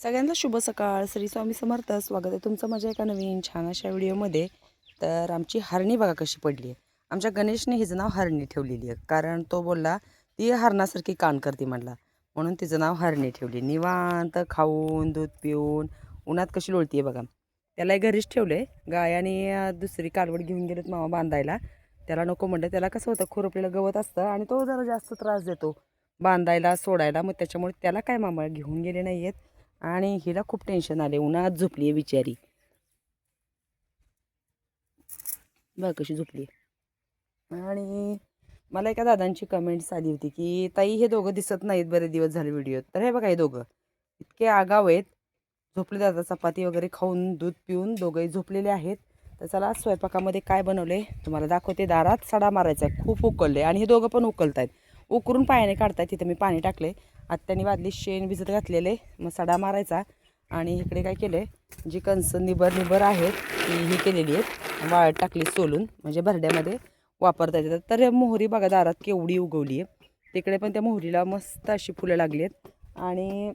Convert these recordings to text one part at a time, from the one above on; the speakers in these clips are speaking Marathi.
सगळ्यांना शुभ सकाळ. श्री स्वामी समर्थ. स्वागत आहे तुमचं माझ्या एका नवीन छान अशा व्हिडिओमध्ये. तर आमची हरणी बघा कशी पडली आहे आमच्या गणेशने हिचं नाव हरणी ठेवलेली आहे कारण तो बोलला ती हरणासारखी कान करते म्हणला. म्हणून तिचं नाव हरणी ठेवली. निवांत खाऊन दूध पिऊन उन्हात कशी लोळती बघा. त्यालाही घरीच ठेवलं आहे गाय आणि दुसरी कालवड घेऊन गेलेत मामा बांधायला. त्याला नको म्हणलं. त्याला कसं होतं खुरपलेलं गवत असतं आणि तो जरा जास्त त्रास देतो बांधायला सोडायला. मग त्याच्यामुळे त्याला काय मामा घेऊन गेले नाही आहेत आणि हिला खूप टेन्शन आले उन्हात झोपली आहे बिचारी. बघ कशी झोपली आणि मला एका दादांची कमेंट्स आली होती की ताई हे दोघं दिसत नाहीत बरे दिवस झाले व्हिडिओत तर हे बघा हे दोघं. इतके आगाव आहेत. झोपले दादा चपाती वगैरे खाऊन दूध पिऊन दोघंही झोपलेले आहेत. तर चला स्वयंपाकामध्ये काय बनवले तुम्हाला दाखवते. दारात सडा मारायचा आहे. खूप उकळले आणि हे दोघं पण उकलत आहेत उकरून पायाने काढतायत. तिथं मी पाणी टाकले आत्याने वादली शेण भिजत घातलेले मग सडा मारायचा. आणि इकडे काय केलं आहे जी कणसं निबर निबर आहेत ती ही केलेली आहेत. वाळत टाकली सोलून म्हणजे भरड्यामध्ये वापरता येतात. तर मोहरी बघा दारात केवढी उगवली आहे. तिकडे पण त्या मोहरीला मस्त अशी फुलं लागली आहेत. आणि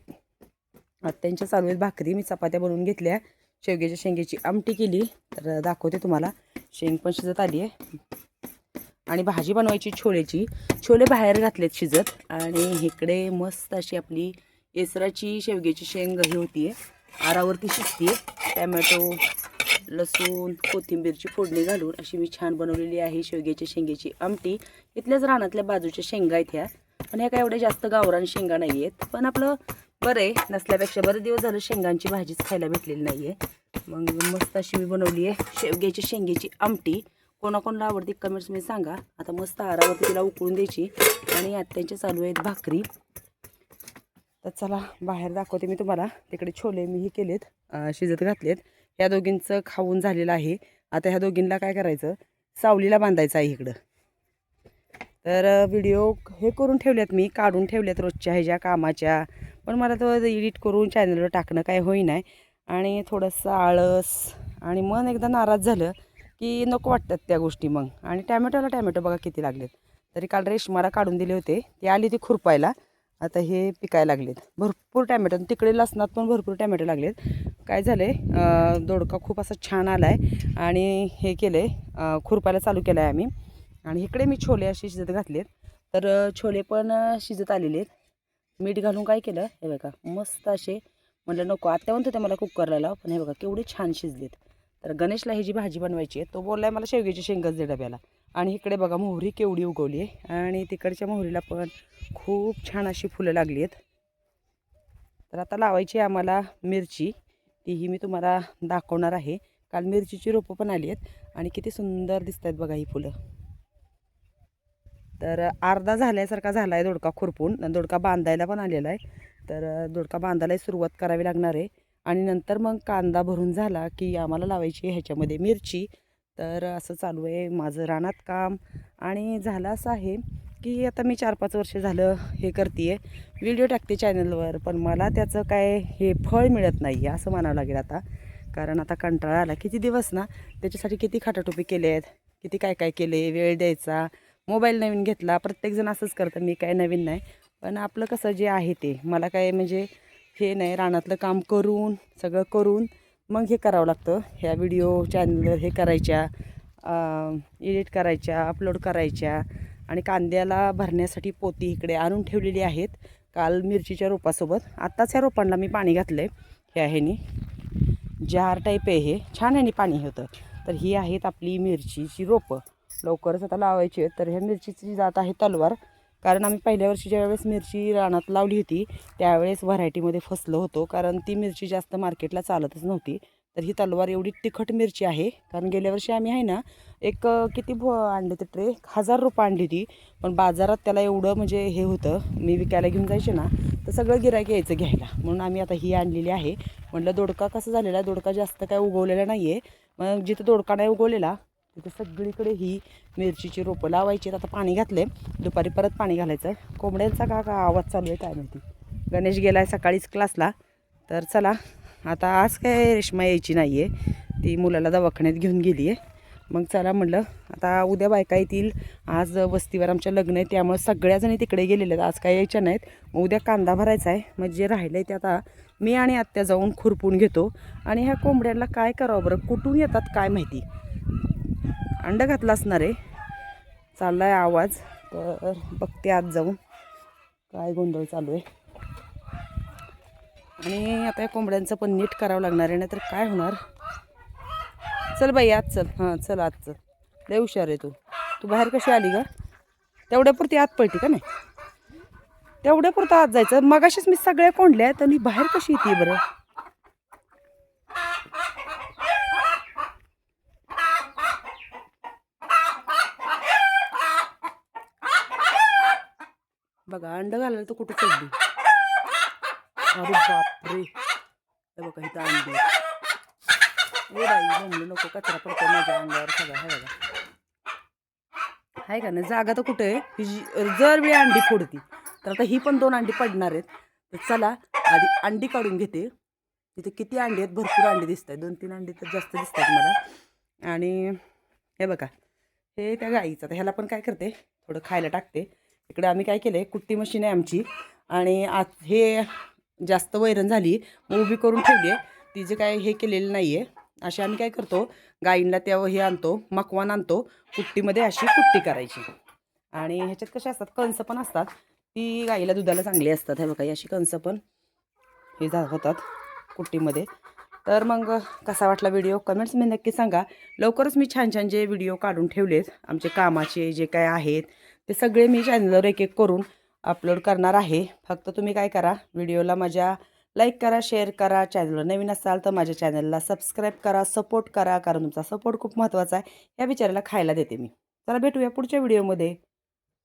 आत्यांच्या चालू आहेत भाकरी मी चपात्या बनवून घेतल्या. शेवग्याच्या शेंगेची आमटी केली. तर दाखवते तुम्हाला. शेंग पण शिजत आली आहे. आणि भाजी बनवायची छोलेची. छोले बाहेर घातलेत शिजत. आणि इकडे मस्त अशी आपली येसराची शेवग्याची शेंग ही होती आहे आरावरती शिजते टॅमॅटो लसूण कोथिंबीरची फोडणी घालून अशी मी छान बनवलेली आहे शेवग्याच्या शेंगेची आमटी. इथल्याच रानातल्या बाजूच्या शेंगा आहेत ह्या. पण ह्या काय एवढ्या जास्त गावरान शेंगा नाही आहेत पण आपलं बरं आहे नसल्यापेक्षा बरं दिवस झालं शेंगांची भाजीच खायला भेटलेली नाही आहे मग मस्त अशी मी बनवली आहे शेवग्याची शेंगेची आमटी. कोणाकोणाला आवडते कमेंट्समध्ये सांगा. आता मस्त आरावरती तिला उकळून द्यायची. आणि आत्यांच्या चालू आहेत भाकरी. तर चला बाहेर दाखवते मी तुम्हाला. तिकडे छोले मीही केलेत शिजत घातलेत. ह्या दोघींचं खाऊन झालेलं आहे. आता ह्या दोघींना काय करायचं? सावलीला बांधायचं आहे इकडं. तर व्हिडिओ हे करून ठेवल्यात मी काढून ठेवल्यात रोजच्या ह्याच्या कामाच्या. पण मला तो एडिट करून चॅनलवर टाकणं काय होईना आणि थोडंसं आळस. आणि मन एकदा नाराज झालं की नको वाटतात त्या गोष्टी मग. आणि टॅमॅटोला टॅमॅटो बघा किती लागलेत. तरी काल रेशमाला काढून दिले होते. ती आली ती खुरपायला. आता हे पिकायला लागलेत. भरपूर टॅमॅटो आणि तिकडे लसणात पण भरपूर टॅमॅटो लागलेत. काय झालं आहे दोडका खूप असा छान आला आहे आणि हे केलं आहे खुरपायला चालू केलं आहे आम्ही. आणि इकडे मी छोले असे शिजत घातलेत. तर छोले पण शिजत आलेले आहेत. मीठ घालून काय केलं? हे बघा. मस्त असे. म्हटलं नको. आत्ता म्हणत होते मला कुकरला लाव. पण हे बघा केवढे छान शिजलेत. तर गणेशला ही जी भाजी बनवायची आहे तो बोललाय मला शेवग्याची शेंगच दे डब्याला. आणि इकडे बघा मोहरी केवढी उगवली आहे. आणि तिकडच्या मोहरीला पण खूप छान अशी फुलं लागली आहेत. तर आता लावायची आहे आम्हाला मिरची. तीही मी तुम्हाला दाखवणार आहे. काल मिरचीची रोपं पण आली आहेत आणि किती सुंदर दिसत आहेत बघा ही फुलं. तर अर्धा झाल्यासारखा झाला आहे दोडका खुरपून. दोडका बांधायला पण आलेला आहे. तर दोडका बांधायला सुरुवात करावी लागणार आहे. आणि नंतर मग कांदा भरून झाला की आम्हाला लावायची ह्याच्यामध्ये मिरची. तर असं चालू आहे माझं रानात काम. आणि झालं असं आहे की आता मी चार पाच वर्ष झालं हे करते आहे व्हिडिओ टाकते चॅनलवर पण मला त्याचं काय हे फळ मिळत नाही आहे असं म्हणावं लागेल आता. कारण आता कंटाळा आला. किती दिवस ना त्याच्यासाठी किती खाटाटोपी केले आहेत किती काय काय केले वेळ द्यायचा मोबाईल नवीन घेतला प्रत्येकजण असंच करतं मी काय नवीन नाही. पण आपलं कसं जे आहे ते मला काय म्हणजे हे नाही रानातलं काम करून सगळं करून मग हे करावं लागतं. ह्या व्हिडिओ चॅनलवर हे करायच्या एडिट करायच्या अपलोड करायच्या आणि कांद्याला भरण्यासाठी पोती इकडे आणून ठेवलेली आहेत. काल मिरचीच्या रोपासोबत. आत्ताच ह्या रोपांना मी पाणी घातलं आहे ह्या ह्यानी. जार टाईप आहे हे. छान ह्यानी पाणी होतं. तर ही आहेत आपली मिरचीची रोपं. लवकरच आता लावायची आहेत. तर ह्या मिरचीची जात आहे तलवार कारण आम्ही पहिल्या वर्षी ज्यावेळेस मिरची रानात लावली होती त्यावेळेस व्हरायटीमध्ये फसलो होतो. कारण ती मिरची जास्त मार्केटला चालतच नव्हती. तर ही तलवार एवढी तिखट मिरची आहे. कारण गेल्या वर्षी आम्ही आहे ना एक किती भो आणले ते ट्रे? हजार रुपये आणली होती. पण बाजारात त्याला एवढं म्हणजे हे होतं मी विकायला घेऊन जायचे ना तर सगळं गिरायक यायचं घ्यायला. म्हणून आम्ही आता ही आणलेली आहे. म्हटलं दोडका कसं झालेला? आहे दोडका जास्त काय उगवलेला नाही आहे मग जिथं दोडका नाही उगवलेला तिथे सगळीकडे ही मिरचीची रोपं लावायची. आता पाणी घातले दुपारी परत पाणी घालायचं. आहे कोंबड्यांचा का का आवाज चालू आहे? काय माहिती? गणेश गेला आहे सकाळीच क्लासला. तर चला आता आज काय रेश्मा यायची नाही आहे ती मुलाला दवाखान्यात घेऊन गेली आहे मग चला म्हटलं आता उद्या बायका येतील. आज वस्तीवर आमच्या लग्न आहे त्यामुळे सगळ्याजणी तिकडे गेलेल्या आहेत. आज काय यायच्या नाहीत. मग उद्या कांदा भरायचा आहे. मग जे राहिलं आहे ते आता मी आणि आत्या जाऊन खुरपून घेतो. आणि ह्या कोंबड्यांना काय करावं बरं? कुठून येतात काय माहिती? अंड घातलं असणार आहे. चालला आहे आवाज तर बघते आत जाऊन काय गोंधळ चालू आहे. आणि आता या कोंबड्यांचं पण नीट करावं लागणार आहे नाहीतर काय होणार? चल बाई आत चल. हां चल आत चल. लय हुशार आहे तू. तू बाहेर कशी आली का तेवढ्यापुरती आत पळती का नाही? तेवढ्यापुरतं आत जायचं. मगाशीच मी सगळ्या कोंडल्या आहेत आणि बाहेर कशी येते बरं? बघा अंड घालायला तर कुठं चढली? अरे बापरे. बघा इथं अंडी. आहेत. ए बाई म्हणलं नको कचरा पडतो माझ्या अंगावर सगळा आहे बघा. आहे का नाही? जागा तर कुठे आहे? ही जी- जर वेळ अंडी फोडती तर आता ही पण दोन अंडी पडणार आहेत. तर चला आधी अंडी काढून घेते. तिथे किती अंडी आहेत? भरपूर अंडी दिसत आहेत दोन तीन अंडी तर जास्त दिसत आहेत मला. आणि हे बघा हे त्या गाईचं. तर ह्याला पण काय करते? थोडं खायला टाकते. इकडे आम्ही काय केलं आहे कुट्टी मशीन आहे आमची. आणि आत हे जास्त वैरण झाली उभी करून ठेवली आहे. तिचे काय हे केलेलं नाही आहे असे आम्ही काय करतो गाईंना त्या हे आणतो मकवान आणतो कुट्टीमध्ये अशी कुट्टी करायची. आणि ह्याच्यात कसे असतात कंस पण असतात. ती गाईला दुधाला चांगली असतात. हे बघा अशी कंस पण हे जा होतात कुट्टीमध्ये. तर मग कसा वाटला व्हिडिओ? कमेंट्स मी नक्की सांगा. लवकरच मी छान छान जे व्हिडिओ काढून ठेवलेत आमचे कामाचे जे काय आहेत ते सगळे मी चॅनलवर एक एक करून अपलोड करणार आहे. फक्त तुम्ही काय करा व्हिडिओला माझ्या लाईक करा शेअर करा. चॅनलवर नवीन असाल तर माझ्या चॅनलला सबस्क्राईब करा सपोर्ट करा कारण तुमचा सपोर्ट खूप महत्त्वाचा आहे. या विचाराला खायला देते मी. चला भेटूया पुढच्या व्हिडिओमध्ये